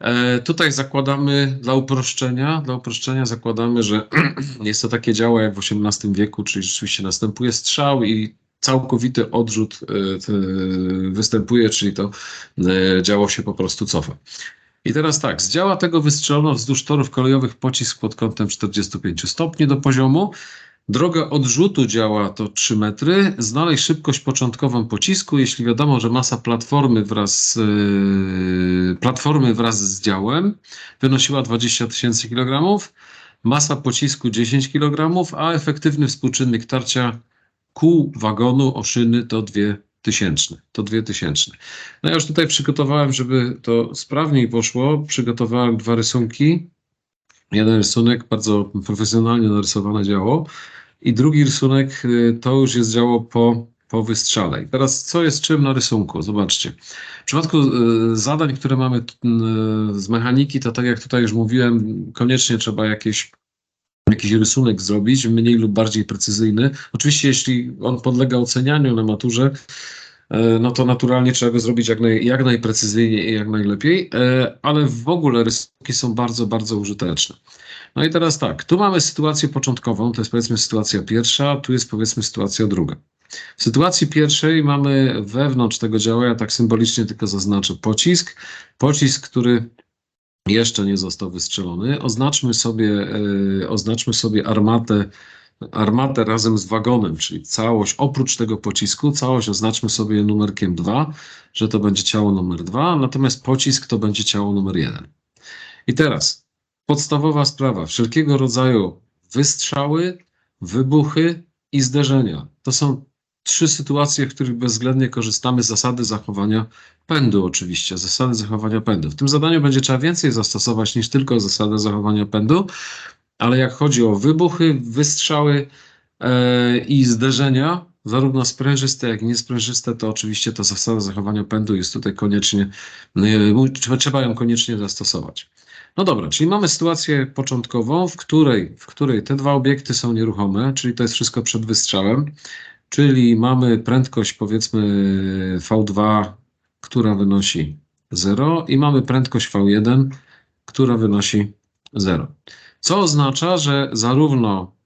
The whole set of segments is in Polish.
E, Tutaj zakładamy dla uproszczenia, dla uproszczenia zakładamy, że jest to takie działo jak w XVIII wieku, czyli rzeczywiście następuje strzał i całkowity odrzut e, występuje, czyli to e, działo się po prostu cofa. I teraz tak, z działa tego wystrzelono wzdłuż torów kolejowych pocisk pod kątem 45 stopni do poziomu. Droga odrzutu działa to 3 metry. Znaleźć szybkość początkową pocisku, jeśli wiadomo, że masa platformy wraz, yy, platformy wraz z działem wynosiła 20 tysięcy kilogramów, masa pocisku 10 kilogramów, a efektywny współczynnik tarcia kół wagonu o szyny to 2000. To 2000. No ja już tutaj przygotowałem, żeby to sprawniej poszło, przygotowałem dwa rysunki. Jeden rysunek, bardzo profesjonalnie narysowane działo i drugi rysunek y, to już jest działo po, po wystrzale. I teraz co jest czym na rysunku? Zobaczcie. W przypadku y, zadań, które mamy y, z mechaniki, to tak jak tutaj już mówiłem, koniecznie trzeba jakieś jakiś rysunek zrobić, mniej lub bardziej precyzyjny. Oczywiście, jeśli on podlega ocenianiu na maturze, no to naturalnie trzeba go zrobić jak, naj, jak najprecyzyjniej i jak najlepiej, e, ale w ogóle rysunki są bardzo, bardzo użyteczne. No i teraz tak, tu mamy sytuację początkową, to jest powiedzmy sytuacja pierwsza, tu jest powiedzmy sytuacja druga. W sytuacji pierwszej mamy wewnątrz tego działa, ja tak symbolicznie tylko zaznaczę pocisk, pocisk, który jeszcze nie został wystrzelony. Oznaczmy sobie, e, oznaczmy sobie armatę, armatę razem z wagonem, czyli całość oprócz tego pocisku, całość oznaczmy sobie numerkiem 2, że to będzie ciało numer 2, natomiast pocisk to będzie ciało numer 1. I teraz podstawowa sprawa, wszelkiego rodzaju wystrzały, wybuchy i zderzenia. To są trzy sytuacje, w których bezwzględnie korzystamy z zasady zachowania pędu oczywiście, zasady zachowania pędu. W tym zadaniu będzie trzeba więcej zastosować niż tylko zasadę zachowania pędu, ale jak chodzi o wybuchy, wystrzały e, i zderzenia, zarówno sprężyste, jak i niesprężyste, to oczywiście ta zasada zachowania pędu jest tutaj koniecznie, e, trzeba ją koniecznie zastosować. No dobra, czyli mamy sytuację początkową, w której, w której te dwa obiekty są nieruchome, czyli to jest wszystko przed wystrzałem, czyli mamy prędkość powiedzmy V2, która wynosi 0 i mamy prędkość V1, która wynosi 0. Co oznacza, że zarówno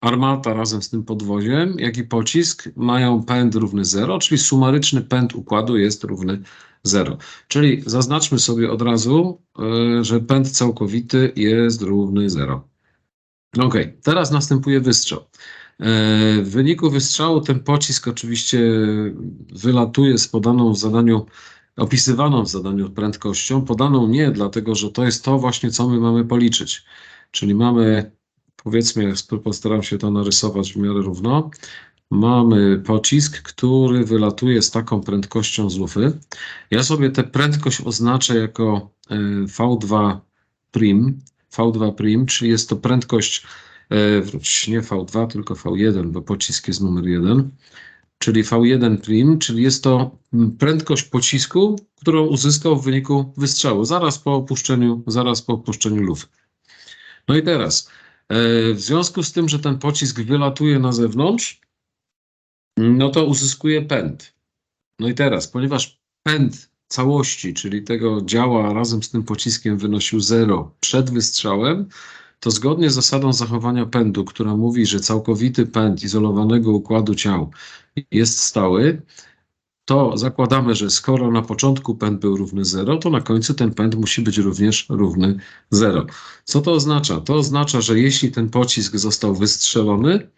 armata razem z tym podwoziem, jak i pocisk mają pęd równy 0, czyli sumaryczny pęd układu jest równy 0. Czyli zaznaczmy sobie od razu, y, że pęd całkowity jest równy 0. Ok, teraz następuje wystrzał. E, W wyniku wystrzału ten pocisk oczywiście wylatuje z podaną w zadaniu, opisywaną w zadaniu prędkością, podaną nie dlatego, że to jest to właśnie, co my mamy policzyć. Czyli mamy, powiedzmy, postaram się to narysować w miarę równo, mamy pocisk, który wylatuje z taką prędkością z lufy. Ja sobie tę prędkość oznaczę jako e, V2 prim, V2 prim, czyli jest to prędkość E, wróć, nie V2, tylko V1, bo pocisk jest numer 1, czyli V1 prim, czyli jest to mm, prędkość pocisku, którą uzyskał w wyniku wystrzału, zaraz po opuszczeniu, zaraz po opuszczeniu lufy. No i teraz, e, w związku z tym, że ten pocisk wylatuje na zewnątrz, no to uzyskuje pęd. No i teraz, ponieważ pęd całości, czyli tego działa razem z tym pociskiem wynosił 0 przed wystrzałem, to zgodnie z zasadą zachowania pędu, która mówi, że całkowity pęd izolowanego układu ciał jest stały, to zakładamy, że skoro na początku pęd był równy 0, to na końcu ten pęd musi być również równy 0. Co to oznacza? To oznacza, że jeśli ten pocisk został wystrzelony,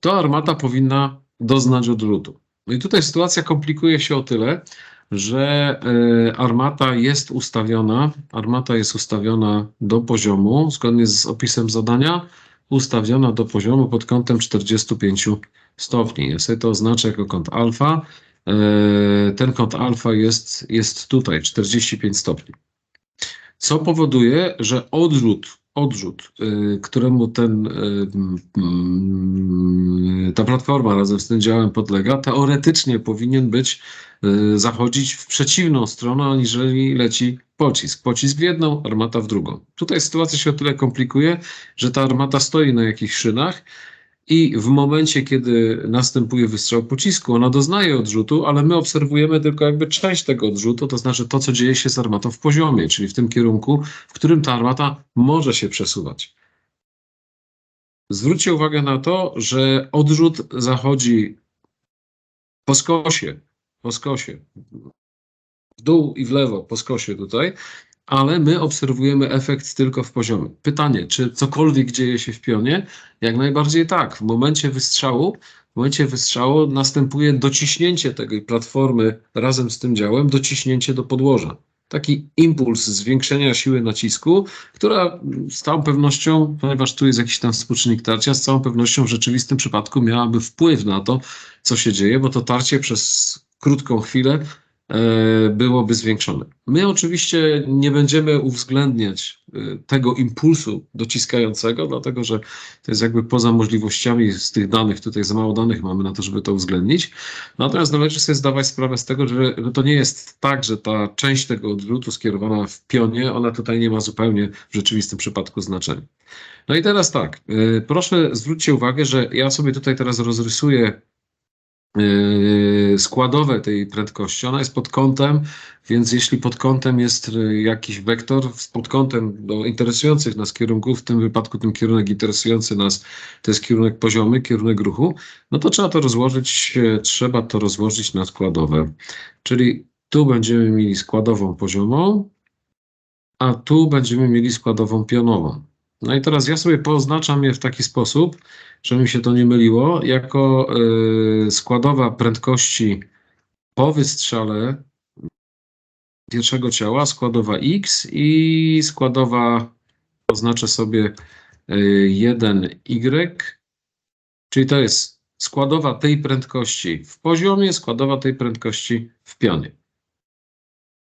to armata powinna doznać odwrotu. No i tutaj sytuacja komplikuje się o tyle, że e, armata jest ustawiona, armata jest ustawiona do poziomu, zgodnie z opisem zadania, ustawiona do poziomu pod kątem 45 stopni. Ja sobie to oznaczę jako kąt alfa. E, Ten kąt alfa jest, jest tutaj, 45 stopni. Co powoduje, że odrzut, odrzut, y, któremu ten, mm, ta platforma razem z tym działem podlega, teoretycznie powinien być, zachodzić w przeciwną stronę, aniżeli leci pocisk. Pocisk w jedną, armata w drugą. Tutaj sytuacja się o tyle komplikuje, że ta armata stoi na jakichś szynach i w momencie, kiedy następuje wystrzał pocisku, ona doznaje odrzutu, ale my obserwujemy tylko jakby część tego odrzutu, to znaczy to, co dzieje się z armatą w poziomie, czyli w tym kierunku, w którym ta armata może się przesuwać. Zwróćcie uwagę na to, że odrzut zachodzi po skosie, po skosie, w dół i w lewo, po skosie tutaj, ale my obserwujemy efekt tylko w poziomie. Pytanie, czy cokolwiek dzieje się w pionie? Jak najbardziej tak. W momencie wystrzału, w momencie wystrzału następuje dociśnięcie tej platformy razem z tym działem, dociśnięcie do podłoża. Taki impuls zwiększenia siły nacisku, która z całą pewnością, ponieważ tu jest jakiś tam współczynnik tarcia, z całą pewnością w rzeczywistym przypadku miałaby wpływ na to, co się dzieje, bo to tarcie przez krótką chwilę e, byłoby zwiększone. My oczywiście nie będziemy uwzględniać e, tego impulsu dociskającego, dlatego że to jest jakby poza możliwościami z tych danych, tutaj za mało danych mamy na to, żeby to uwzględnić. Natomiast należy sobie zdawać sprawę z tego, że to nie jest tak, że ta część tego odwrotu skierowana w pionie, ona tutaj nie ma zupełnie w rzeczywistym przypadku znaczenia. No i teraz tak, e, proszę zwróćcie uwagę, że ja sobie tutaj teraz rozrysuję składowe tej prędkości. Ona jest pod kątem, więc jeśli pod kątem jest yy, jakiś wektor, pod kątem do interesujących nas kierunków, w tym wypadku ten kierunek interesujący nas to jest kierunek poziomy, kierunek ruchu, no to trzeba to rozłożyć, yy, trzeba to rozłożyć na składowe. Czyli tu będziemy mieli składową poziomą, a tu będziemy mieli składową pionową. No i teraz ja sobie poznaczam je w taki sposób, żeby mi się to nie myliło, jako y, składowa prędkości po wystrzale pierwszego ciała, składowa x i składowa, oznaczę sobie y, 1y, czyli to jest składowa tej prędkości w poziomie, składowa tej prędkości w pionie.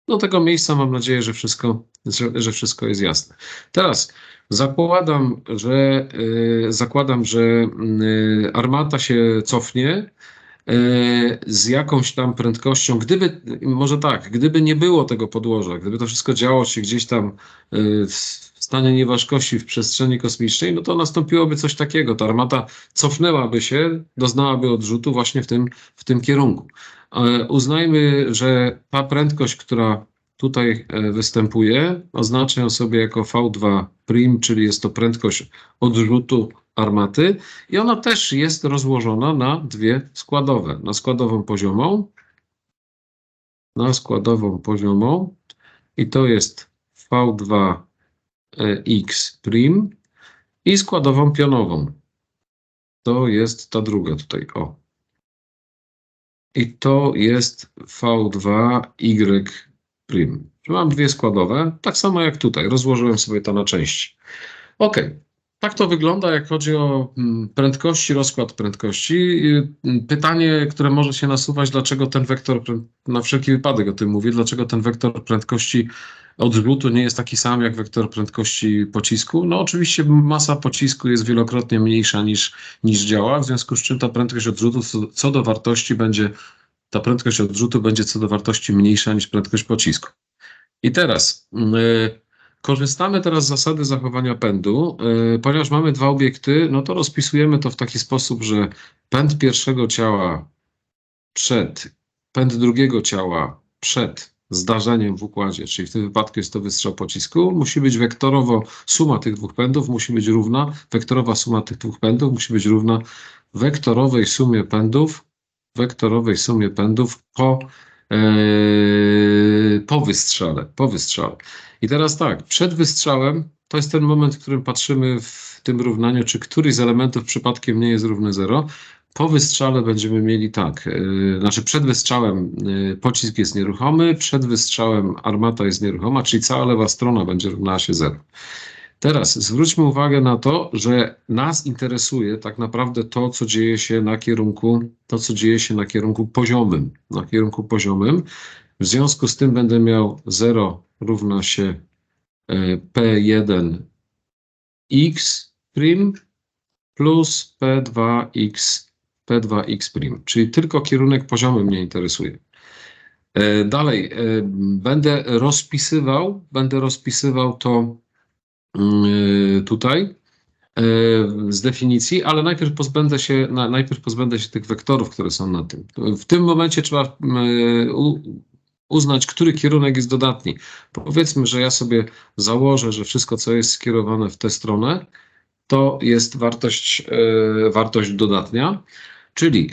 Do tego miejsca mam nadzieję, że wszystko, że, że wszystko jest jasne. Teraz zakładam, że, y, zakładam, że y, armata się cofnie z jakąś tam prędkością. Gdyby, może tak, gdyby nie było tego podłoża, gdyby to wszystko działo się gdzieś tam y, w stanie nieważkości w przestrzeni kosmicznej, no to nastąpiłoby coś takiego. Ta armata cofnęłaby się, doznałaby odrzutu właśnie w tym, w tym kierunku. E, Uznajmy, że ta prędkość, która tutaj e, występuje, oznaczę ją sobie jako V2 prim, czyli jest to prędkość odrzutu armaty i ona też jest rozłożona na dwie składowe. Na składową poziomą, na składową poziomą i to jest V2 e, x prim i składową pionową. To jest ta druga tutaj, o. I to jest V2Y prim. Mam dwie składowe, tak samo jak tutaj. Rozłożyłem sobie to na części. Ok. Tak to wygląda, jak chodzi o mm, prędkości, rozkład prędkości. Mm, Pytanie, które może się nasuwać, dlaczego ten wektor, na wszelki wypadek o tym mówię, dlaczego ten wektor prędkości odrzutu nie jest taki sam jak wektor prędkości pocisku? No oczywiście masa pocisku jest wielokrotnie mniejsza niż, niż działa, w związku z czym ta prędkość odrzutu co, do wartości będzie, ta prędkość odrzutu będzie co do wartości mniejsza niż prędkość pocisku. I teraz y, korzystamy teraz z zasady zachowania pędu. Y, ponieważ mamy dwa obiekty, no to rozpisujemy to w taki sposób, że pęd pierwszego ciała przed, pęd drugiego ciała przed zdarzeniem w układzie, czyli w tym wypadku jest to wystrzał pocisku, musi być wektorowo, suma tych dwóch pędów musi być równa, wektorowa suma tych dwóch pędów musi być równa wektorowej sumie pędów, wektorowej sumie pędów po, po wystrzale, po wystrzale. I teraz tak, przed wystrzałem to jest ten moment, w którym patrzymy w tym równaniu, czy któryś z elementów przypadkiem nie jest równy 0. Po wystrzale będziemy mieli tak, yy, znaczy przed wystrzałem yy, pocisk jest nieruchomy, przed wystrzałem armata jest nieruchoma, czyli cała lewa strona będzie równała się 0. Teraz zwróćmy uwagę na to, że nas interesuje tak naprawdę to, co dzieje się na kierunku, to, co dzieje się na kierunku poziomym. Na kierunku poziomym. W związku z tym będę miał 0 równa się e, P1 x prim plus P2x P2x prim, czyli tylko kierunek poziomy mnie interesuje. E, Dalej, e, będę rozpisywał, będę rozpisywał to tutaj z definicji, ale najpierw pozbędę się, na, najpierw pozbędę się tych wektorów, które są na tym. W tym momencie trzeba u, uznać, który kierunek jest dodatni. Powiedzmy, że ja sobie założę, że wszystko, co jest skierowane w tę stronę, to jest wartość, e, wartość dodatnia, czyli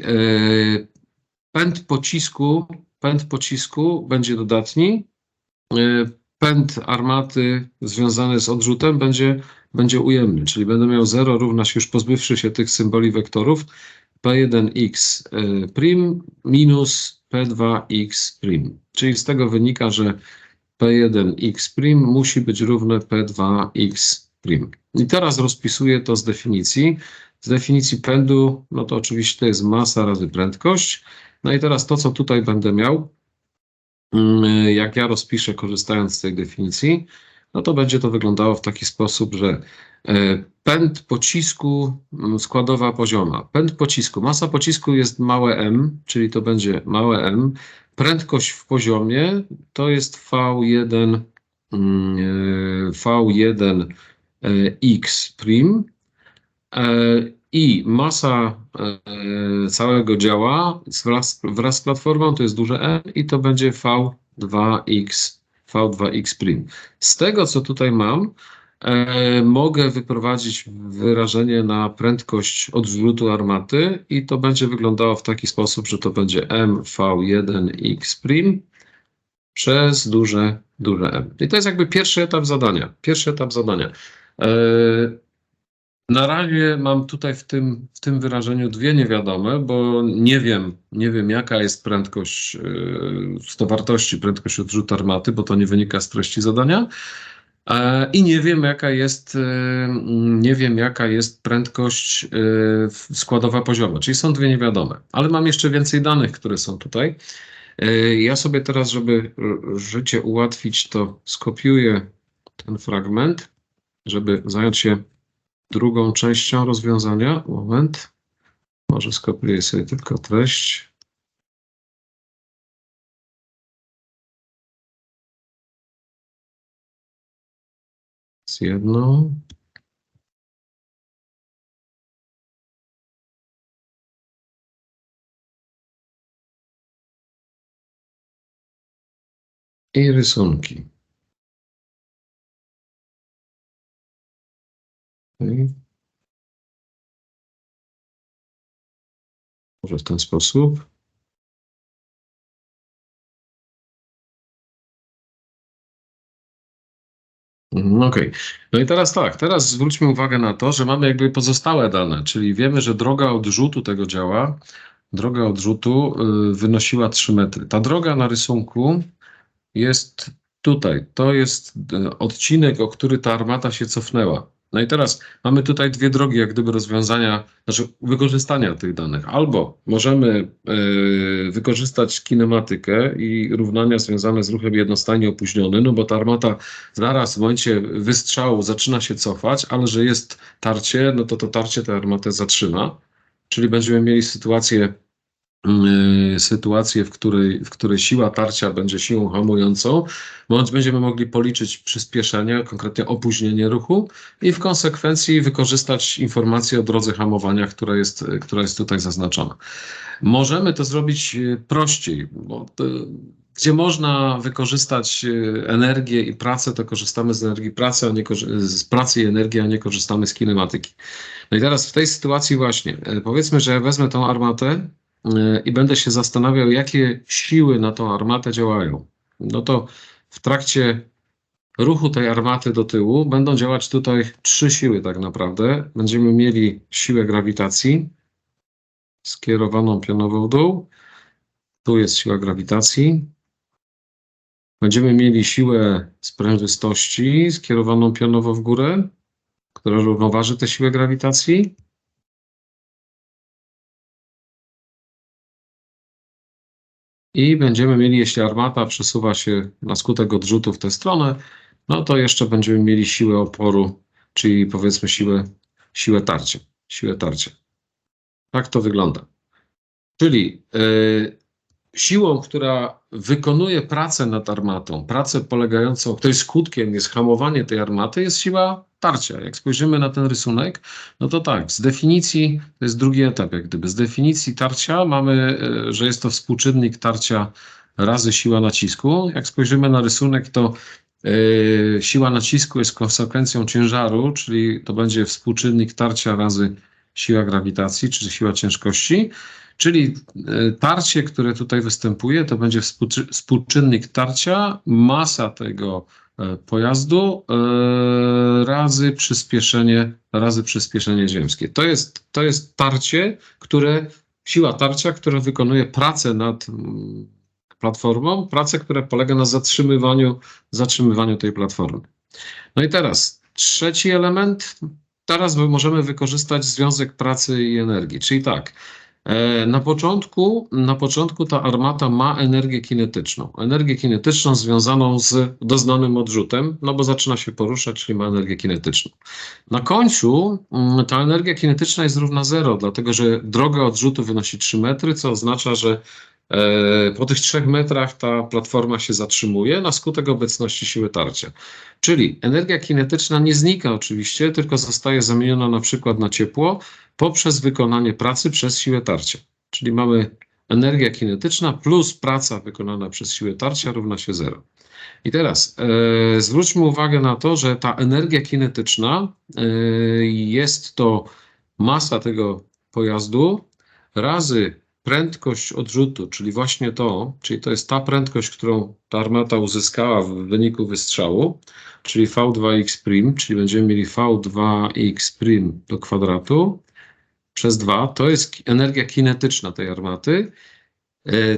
pęd pocisku, pęd pocisku będzie dodatni, pęd armaty związany z odrzutem będzie, będzie ujemny, czyli będę miał 0 równa się już pozbywszy się tych symboli wektorów P1x e, prim minus P2x prim. Czyli z tego wynika, że P1x prim musi być równe P2x prim. I teraz rozpisuję to z definicji. Z definicji pędu, no to oczywiście to jest masa razy prędkość. No i teraz to, co tutaj będę miał, jak ja rozpiszę korzystając z tej definicji, no to będzie to wyglądało w taki sposób, że e, pęd pocisku mm, składowa pozioma. Pęd pocisku, masa pocisku jest małe m, czyli to będzie małe m. Prędkość w poziomie to jest V1, mm, e, V1 e, x prim i masa całego działa wraz, wraz z platformą to jest duże M i to będzie V2x V2x prim. Z tego, co tutaj mam, e, mogę wyprowadzić wyrażenie na prędkość odwrótu armaty i to będzie wyglądało w taki sposób, że to będzie mv1x prim przez duże, duże M. I to jest jakby pierwszy etap zadania. Pierwszy etap zadania. E, na razie mam tutaj w tym, w tym wyrażeniu dwie niewiadome, bo nie wiem, nie wiem jaka jest prędkość, yy, to wartości prędkość odrzutu armaty, bo to nie wynika z treści zadania. E, I nie wiem, jaka jest, yy, nie wiem, jaka jest prędkość składowa poziomu, czyli są dwie niewiadome. Ale mam jeszcze więcej danych, które są tutaj. Ja sobie teraz, żeby życie ułatwić, to skopiuję ten fragment, żeby zająć się drugą częścią rozwiązania. Moment. Może skopiuję sobie tylko treść. Z jedną. I rysunki. Może w ten sposób. Mhm, okej. Okay. No i teraz tak, teraz zwróćmy uwagę na to, że mamy jakby pozostałe dane, czyli wiemy, że droga odrzutu tego działa, droga odrzutu y, wynosiła 3 metry. Ta droga na rysunku jest tutaj. To jest y, odcinek, o który ta armata się cofnęła. No i teraz mamy tutaj dwie drogi, jak gdyby rozwiązania, znaczy wykorzystania tych danych. Albo możemy y, wykorzystać kinematykę i równania związane z ruchem jednostajnie opóźniony, no bo ta armata zaraz w momencie wystrzału zaczyna się cofać, ale że jest tarcie, no to to tarcie tę armatę zatrzyma. Czyli będziemy mieli sytuację sytuację, w której, w której siła tarcia będzie siłą hamującą, bądź będziemy mogli policzyć przyspieszenie, konkretnie opóźnienie ruchu i w konsekwencji wykorzystać informację o drodze hamowania, która jest, która jest tutaj zaznaczona. Możemy to zrobić y, prościej, bo to, gdzie można wykorzystać y, energię i pracę, to korzystamy z energii pracy, a nie z pracy i energii, a nie korzystamy z kinematyki. No i teraz w tej sytuacji właśnie, powiedzmy, że wezmę tą armatę, i będę się zastanawiał, jakie siły na tą armatę działają. No to w trakcie ruchu tej armaty do tyłu będą działać tutaj trzy siły tak naprawdę. Będziemy mieli siłę grawitacji skierowaną pionowo w dół. Tu jest siła grawitacji. Będziemy mieli siłę sprężystości skierowaną pionowo w górę, która równoważy tę siłę grawitacji. I będziemy mieli, jeśli armata przesuwa się na skutek odrzutu w tę stronę, no to jeszcze będziemy mieli siłę oporu, czyli powiedzmy siłę, siłę tarcia. Siłę tarcia. Tak to wygląda. Czyli yy, siłą, która wykonuje pracę nad armatą, pracę polegającą, której skutkiem jest hamowanie tej armaty, jest siła tarcia. Jak spojrzymy na ten rysunek, no to tak, z definicji, to jest drugi etap, jak gdyby, z definicji tarcia mamy, e, że jest to współczynnik tarcia razy siła nacisku. Jak spojrzymy na rysunek, to e, siła nacisku jest konsekwencją ciężaru, czyli to będzie współczynnik tarcia razy siła grawitacji, czy siła ciężkości. Czyli e, tarcie, które tutaj występuje, to będzie współczy- współczynnik tarcia, masa tego pojazdu e, razy przyspieszenie, razy przyspieszenie ziemskie. To jest, to jest tarcie, które, siła tarcia, która wykonuje pracę nad mm, platformą, pracę, która polega na zatrzymywaniu, zatrzymywaniu tej platformy. No i teraz trzeci element. Teraz możemy wykorzystać związek pracy i energii, czyli tak. E, Na początku, na początku ta armata ma energię kinetyczną. Energię kinetyczną związaną z doznanym odrzutem, no bo zaczyna się poruszać, czyli ma energię kinetyczną. Na końcu mm, ta energia kinetyczna jest równa zero, dlatego że droga odrzutu wynosi 3 metry, co oznacza, że po tych 3 metrach ta platforma się zatrzymuje na skutek obecności siły tarcia. Czyli energia kinetyczna nie znika oczywiście, tylko zostaje zamieniona na przykład na ciepło, poprzez wykonanie pracy przez siłę tarcia. Czyli mamy energia kinetyczna plus praca wykonana przez siłę tarcia równa się zero. I teraz e, zwróćmy uwagę na to, że ta energia kinetyczna e, jest to masa tego pojazdu razy prędkość odrzutu, czyli właśnie to, czyli to jest ta prędkość, którą ta armata uzyskała w wyniku wystrzału, czyli V2x', czyli będziemy mieli V2x' do kwadratu przez 2, to jest energia kinetyczna tej armaty. E, e,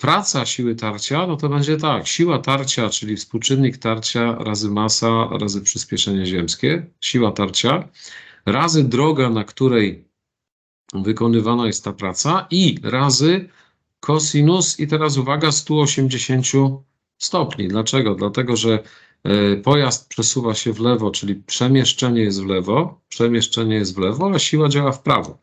Praca siły tarcia, no to będzie tak, siła tarcia, czyli współczynnik tarcia razy masa razy przyspieszenie ziemskie, siła tarcia, razy droga, na której wykonywana jest ta praca i razy kosinus i teraz uwaga 180 stopni. Dlaczego? Dlatego, że e, pojazd przesuwa się w lewo, czyli przemieszczenie jest w lewo, przemieszczenie jest w lewo, a siła działa w prawo.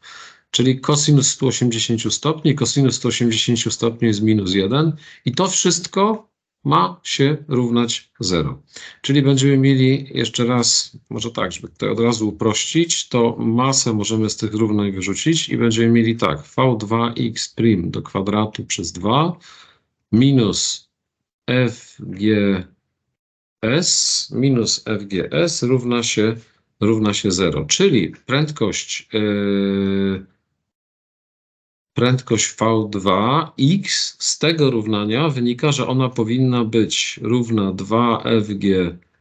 Czyli kosinus 180 stopni, kosinus 180 stopni jest minus 1 i to wszystko ma się równać 0. Czyli będziemy mieli jeszcze raz, może tak, żeby tutaj od razu uprościć, to masę możemy z tych równań wyrzucić i będziemy mieli tak, v2x' do kwadratu przez 2 minus fgs minus fgs równa się, równa się 0. Czyli prędkość, yy, prędkość v2x z tego równania wynika, że ona powinna być równa 2fgs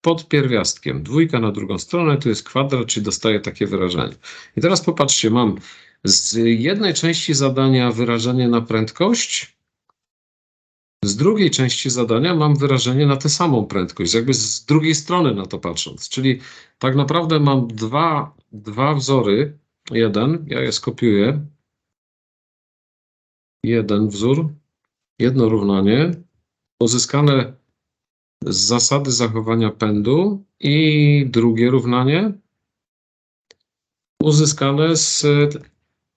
pod pierwiastkiem. Dwójka na drugą stronę, tu jest kwadrat, czyli dostaję takie wyrażenie. I teraz popatrzcie, mam z jednej części zadania wyrażenie na prędkość, z drugiej części zadania mam wyrażenie na tę samą prędkość, jakby z drugiej strony na to patrząc. Czyli tak naprawdę mam dwa, dwa wzory. Jeden, ja je skopiuję. Jeden wzór, jedno równanie, uzyskane z zasady zachowania pędu i drugie równanie uzyskane z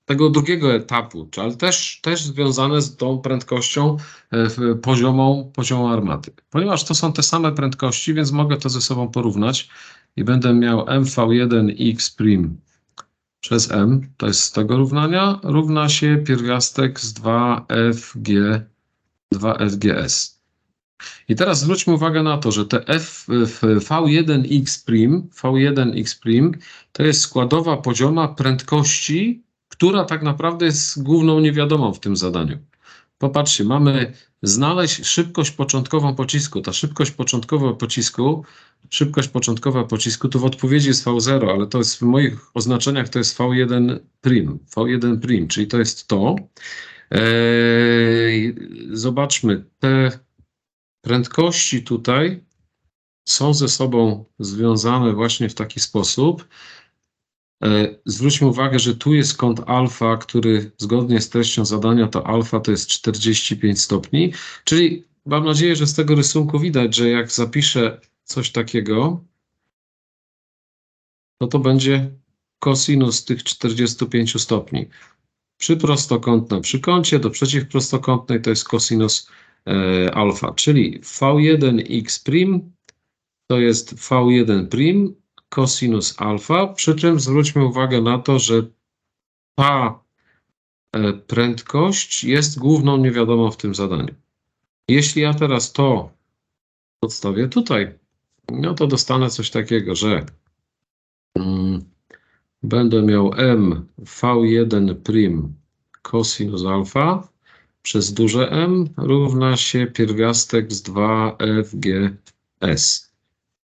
tego drugiego etapu, ale też, też związane z tą prędkością e, poziomą, poziomą armaty. Ponieważ to są te same prędkości, więc mogę to ze sobą porównać i będę miał mv1x' przez m, to jest z tego równania, równa się pierwiastek z 2fg, 2fgs. I teraz zwróćmy uwagę na to, że te f, w v1x', v1x' to jest składowa pozioma prędkości, która tak naprawdę jest główną niewiadomą w tym zadaniu. Popatrzcie, mamy znaleźć szybkość początkową pocisku. Ta szybkość początkowa pocisku, szybkość początkowa pocisku to w odpowiedzi jest V0, ale to jest w moich oznaczeniach to jest V1 prim, V1 prim, czyli to jest to. Eee, zobaczmy, te prędkości tutaj są ze sobą związane właśnie w taki sposób, E, Zwróćmy uwagę, że tu jest kąt alfa, który zgodnie z treścią zadania to alfa to jest 45 stopni, czyli mam nadzieję, że z tego rysunku widać, że jak zapiszę coś takiego, no to będzie kosinus tych 45 stopni. przy prostokątna przy kącie do przeciwprostokątnej to jest cosinus e, alfa, czyli v1x' to jest v1' cosinus alfa, przy czym zwróćmy uwagę na to, że ta e, prędkość jest główną niewiadomą w tym zadaniu. Jeśli ja teraz to podstawię tutaj, no to dostanę coś takiego, że mm, będę miał m v1' cosinus alfa przez duże M równa się pierwiastek z 2fgs.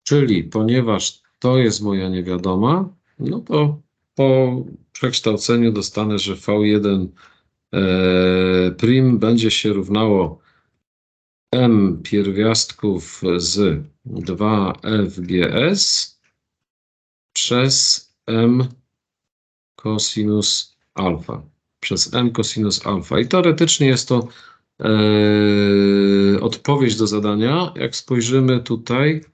Czyli ponieważ to jest moja niewiadoma, no to po przekształceniu dostanę, że v1 e, prim będzie się równało m pierwiastków z 2fgs przez m cosinus alfa. Przez m cosinus alfa. I teoretycznie jest to e, odpowiedź do zadania. Jak spojrzymy tutaj,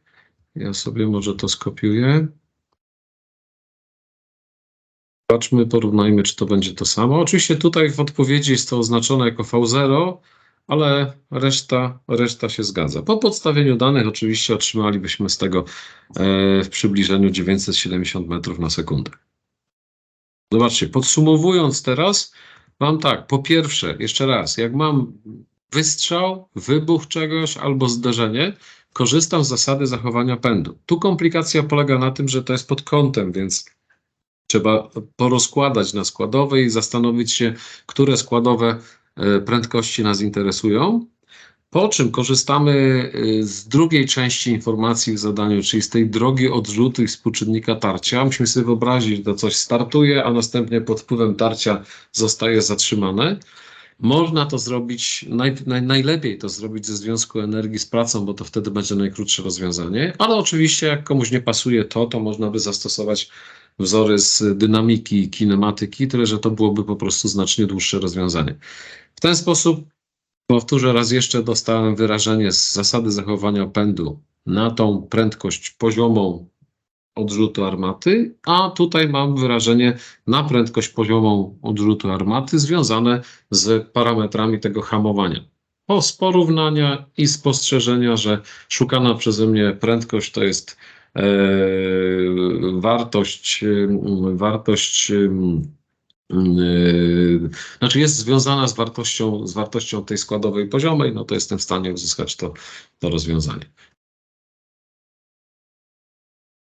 ja sobie może to skopiuję. Patrzmy, porównajmy, czy to będzie to samo. Oczywiście tutaj w odpowiedzi jest to oznaczone jako V0, ale reszta, reszta się zgadza. Po podstawieniu danych oczywiście otrzymalibyśmy z tego e, w przybliżeniu 970 metrów na sekundę. Zobaczcie, podsumowując teraz, mam tak, po pierwsze, jeszcze raz, jak mam wystrzał, wybuch czegoś albo zderzenie, korzystam z zasady zachowania pędu. Tu komplikacja polega na tym, że to jest pod kątem, więc trzeba porozkładać na składowe i zastanowić się, które składowe prędkości nas interesują. Po czym korzystamy e, z drugiej części informacji w zadaniu, czyli z tej drogi odrzutu i współczynnika tarcia. Musimy sobie wyobrazić, że to coś startuje, a następnie pod wpływem tarcia zostaje zatrzymane. Można to zrobić, naj, naj, najlepiej to zrobić ze związku energii z pracą, bo to wtedy będzie najkrótsze rozwiązanie, ale oczywiście jak komuś nie pasuje to, to można by zastosować wzory z dynamiki i kinematyki, tyle że to byłoby po prostu znacznie dłuższe rozwiązanie. Ten sposób, powtórzę raz jeszcze, dostałem wyrażenie z zasady zachowania pędu na tą prędkość poziomą odrzutu armaty, a tutaj mam wyrażenie na prędkość poziomą odrzutu armaty związane z parametrami tego hamowania. O, z porównania i spostrzeżenia, że szukana przeze mnie prędkość to jest e, wartość, wartość e, znaczy jest związana z wartością, z wartością tej składowej poziomej, no to jestem w stanie uzyskać to, to rozwiązanie.